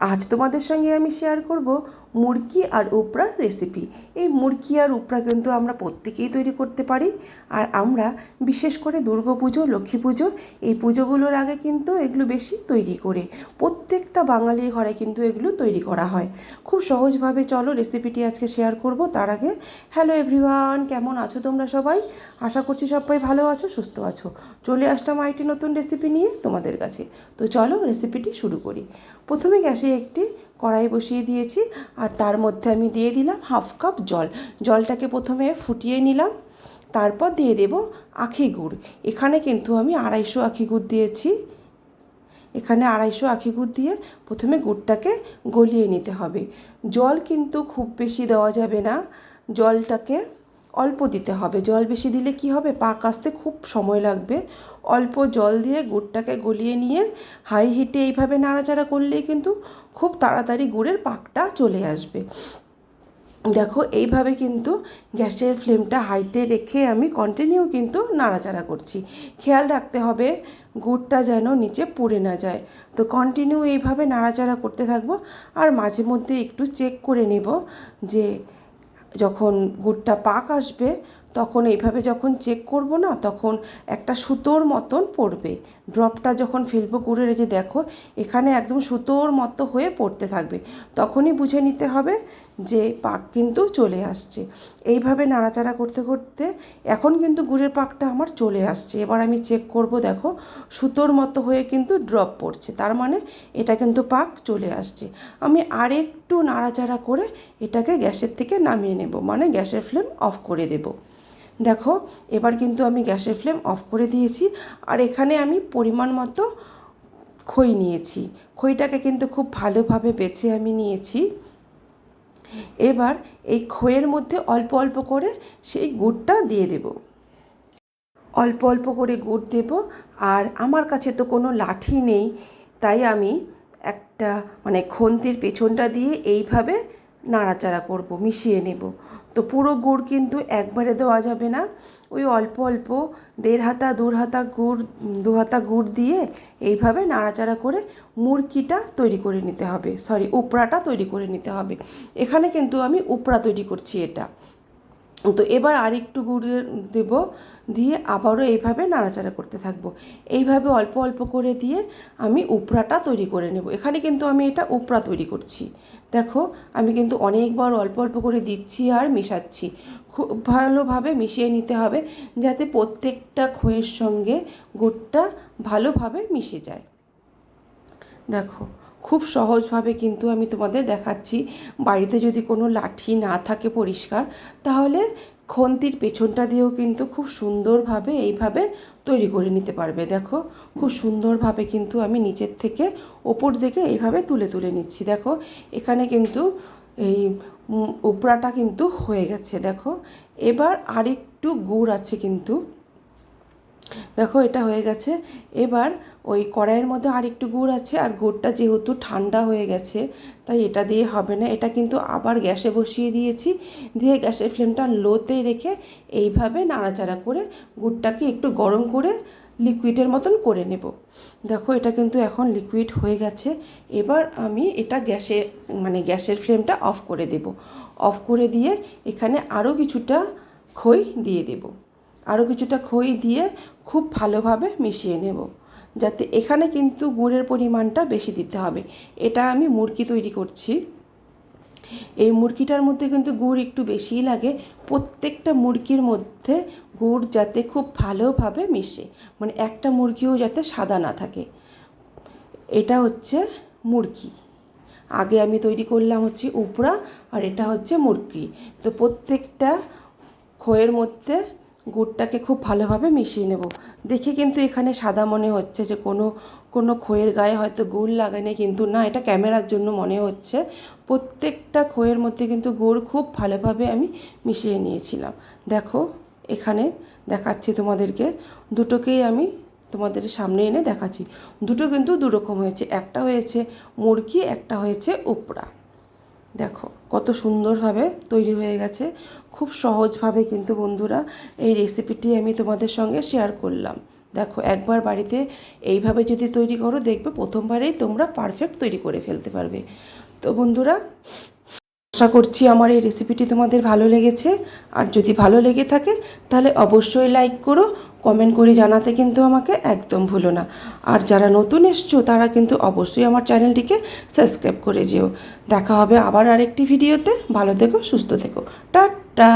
আজ তোমাদের সঙ্গে আমি শেয়ার করব মুরগি আর উপড়ার রেসিপি এই মুরগি আর উপড়া কিন্তু আমরা প্রত্যেকেই তৈরি করতে পারি। আর আমরা বিশেষ করে দুর্গা পুজো, লক্ষ্মী পুজো, এই পুজোগুলোর আগে কিন্তু এগুলো বেশি তৈরি করে। প্রত্যেকটা বাঙালির ঘরে কিন্তু এগুলো তৈরি করা হয়। খুব সহজভাবে চলো রেসিপিটি আজকে শেয়ার করব তার আগে। হ্যালো এভরিওয়ান কেমন আছো তোমরা সবাই? আশা করছি সবাই ভালো আছো, সুস্থ আছো। চলে আসলাম আরেকটি নতুন রেসিপি নিয়ে তোমাদের কাছে। তো চলো রেসিপিটি শুরু করি। প্রথমে গ্যাসে একটি কড়াই বসিয়ে দিয়েছি আর তার মধ্যে আমি দিয়ে দিলাম হাফ কাপ জল। জলটাকে প্রথমে ফুটিয়ে নিলাম, তারপর দিয়ে দেব আখি গুড়। এখানে কিন্তু আমি আড়াইশো আখি গুড় দিয়েছি। এখানে আড়াইশো আখি গুড় দিয়ে প্রথমে গুড়টাকে গলিয়ে নিতে হবে। জল কিন্তু খুব বেশি দেওয়া যাবে না। জলটাকে অল্প দিতে হবে। জল বেশি দিলে কি হবে? পাক আসতে খুব সময় লাগবে। অল্প জল দিয়ে গুড়টাকে গলিয়ে নিয়ে হাই হিটে এইভাবে নাড়াচাড়া করলেই কিন্তু খুব তাড়াতাড়ি গুড়ের পাকটা চলে আসবে। দেখো, এইভাবে কিন্তু গ্যাসের ফ্লেমটা হাইতে রেখে আমি কন্টিনিউ কিন্তু নাড়াচাড়া করছি। খেয়াল রাখতে হবে, গুড়টা যেন নিচে পুড়ে না যায়। তো কন্টিনিউ এইভাবে নাড়াচাড়া করতে থাকব। আর মাঝে মধ্যে একটু চেক করে নেব যে যখন গুড়টা পাক আসবে, তখন এইভাবে যখন চেক করব না, তখন একটা সুতোর মতন পড়বে। ড্রপটা যখন ফেলব এই যে দেখো, এখানে একদম সুতোর মতো হয়ে পড়তে থাকবে। তখনই বুঝে নিতে হবে যে পাক কিন্তু চলে আসছে। এইভাবে নাড়াচাড়া করতে করতে এখন কিন্তু গুড়ের পাকটা আমার চলে আসছে। এবার আমি চেক করব, দেখো, সুতোর মতো হয়ে কিন্তু ড্রপ পড়ছে। তার মানে এটা কিন্তু পাক চলে আসছে। আমি আরেকটু নাড়াচাড়া করে এটাকে গ্যাসের থেকে নামিয়ে নেব মানে গ্যাসের ফ্লেম অফ করে দেবো। দেখো, এবার কিন্তু আমি গ্যাসের ফ্লেম অফ করে দিয়েছি, আর এখানে আমি পরিমাণ মতো খই নিয়েছি। খইটাকে কিন্তু খুব ভালোভাবে বেছে আমি নিয়েছি। এবার এই খইয়ের মধ্যে অল্প অল্প করে সেই গুড়টা দিয়ে দেব। অল্প অল্প করে গুড় দেব, আর আমার কাছে তো কোনো লাঠি নেই, তাই আমি একটা মানে খন্তির পেছনটা দিয়ে এইভাবে নাড়াচাড়া করব, মিশিয়ে নেব। তো পুরো গুড় কিন্তু একবারে দেওয়া যাবে না। ওই অল্প অল্প দেড় হাতা দুর হাতা গুড় দু হাতা গুড় দিয়ে এইভাবে নাড়াচাড়া করে মুরকিটা তৈরি করে নিতে হবে। সরি উপড়াটা তৈরি করে নিতে হবে। এখানে কিন্তু আমি উপড়া তৈরি করছি এটা। তো এবার আরেকটু গুড় দেব, দিয়ে আবারও এইভাবে নাড়াচাড়া করতে থাকব। এইভাবে অল্প অল্প করে দিয়ে আমি উপরাটা তৈরি করে নেব। এখানে কিন্তু আমি এটা উপরা তৈরি করছি। দেখো, আমি কিন্তু অনেকবার অল্প অল্প করে দিচ্ছি আর মেশাচ্ছি। খুব ভালোভাবে মিশিয়ে নিতে হবে, যাতে প্রত্যেকটা খইয়ের সঙ্গে গুড়টা ভালোভাবে মিশে যায়। দেখো খুব সহজভাবে কিন্তু আমি তোমাদের দেখাচ্ছি। বাড়িতে যদি কোনো লাঠি না থাকে পরিষ্কার, তাহলে খন্তির পেছনটা দিয়েও কিন্তু খুব সুন্দরভাবে এইভাবে তৈরি করে নিতে পারবে। দেখো, খুব সুন্দরভাবে কিন্তু আমি নিচের থেকে ওপর দিকে এইভাবে তুলে তুলে নিচ্ছি। দেখো, এখানে কিন্তু এই উপরাটা কিন্তু হয়ে গেছে। দেখো, এবার আরেকটু গুড় আছে কিন্তু। দেখো, এটা হয়ে গেছে। এবার ওই কড়াইয়ের মধ্যে আর একটু গুড় আছে, আর গুড়টা যেহেতু ঠান্ডা হয়ে গেছে, তাই এটা দিয়ে হবে না। এটা কিন্তু আবার গ্যাসে বসিয়ে দিয়েছি, দিয়ে গ্যাসের ফ্লেমটা লোতে রেখে এইভাবে নাড়াচাড়া করে গুড়টাকে একটু গরম করে লিকুইডের মতন করে নেব। দেখো, এটা কিন্তু এখন লিকুইড হয়ে গেছে। এবার আমি এটা গ্যাসে মানে গ্যাসের ফ্লেমটা অফ করে দেব। অফ করে দিয়ে এখানে আরও কিছুটা খই দিয়ে দেবো। আরও কিছুটা খই দিয়ে খুব ভালোভাবে মিশিয়ে নেব, যাতে এখানে কিন্তু গুড়ের পরিমাণটা বেশি দিতে হবে। এটা আমি মুরগি তৈরি করছি। এই মুরগিটার মধ্যে কিন্তু গুড় একটু বেশিই লাগে। প্রত্যেকটা মুরগির মধ্যে গুড় যাতে খুব ভালোভাবে মিশে মানে একটা মুরগিও যাতে সাদা না থাকে। এটা হচ্ছে মুরগি আগে আমি তৈরি করলাম হচ্ছে উপরা আর এটা হচ্ছে মুরগি তো প্রত্যেকটা খইয়ের মধ্যে গুড়টাকে খুব ভালোভাবে মিশিয়ে নেব। দেখে কিন্তু এখানে সাদা মনে হচ্ছে যে কোনো কোনো খইয়ের গায়ে হয়তো গুড় লাগানে কিন্তু না, এটা ক্যামেরার জন্য মনে হচ্ছে। প্রত্যেকটা খইয়ের মধ্যে কিন্তু গুড় খুব ভালোভাবে আমি মিশিয়ে নিয়েছিলাম। দেখো, এখানে দেখাচ্ছি তোমাদেরকে, দুটোকেই আমি তোমাদের সামনে এনে দেখাচ্ছি। দুটো কিন্তু দুরকম হয়েছে, একটা হয়েছে মুরগি একটা হয়েছে উপড়া। দেখো, কত সুন্দরভাবে তৈরি হয়ে গেছে। খুব সহজভাবে কিন্তু বন্ধুরা এই রেসিপিটি আমি তোমাদের সঙ্গে শেয়ার করলাম। দেখো, একবার বাড়িতে এইভাবে যদি তৈরি করো, দেখবে প্রথমবারেই তোমরা পারফেক্ট তৈরি করে ফেলতে পারবে। তো বন্ধুরা আশা করছি আমার এই রেসিপিটি তোমাদের ভালো লেগেছে। আর যদি ভালো লেগে থাকে, তাহলে অবশ্যই লাইক করো কমেন্ট করে জানাতে কিন্তু আমাকে একদম ভুলো না। আর যারা নতুন এসছো, তারা কিন্তু অবশ্যই আমার চ্যানেলটিকে সাবস্ক্রাইব করে যেও। দেখা হবে আবার আরেকটি ভিডিওতে ভালো থেকো, সুস্থ থেকো। টাটা!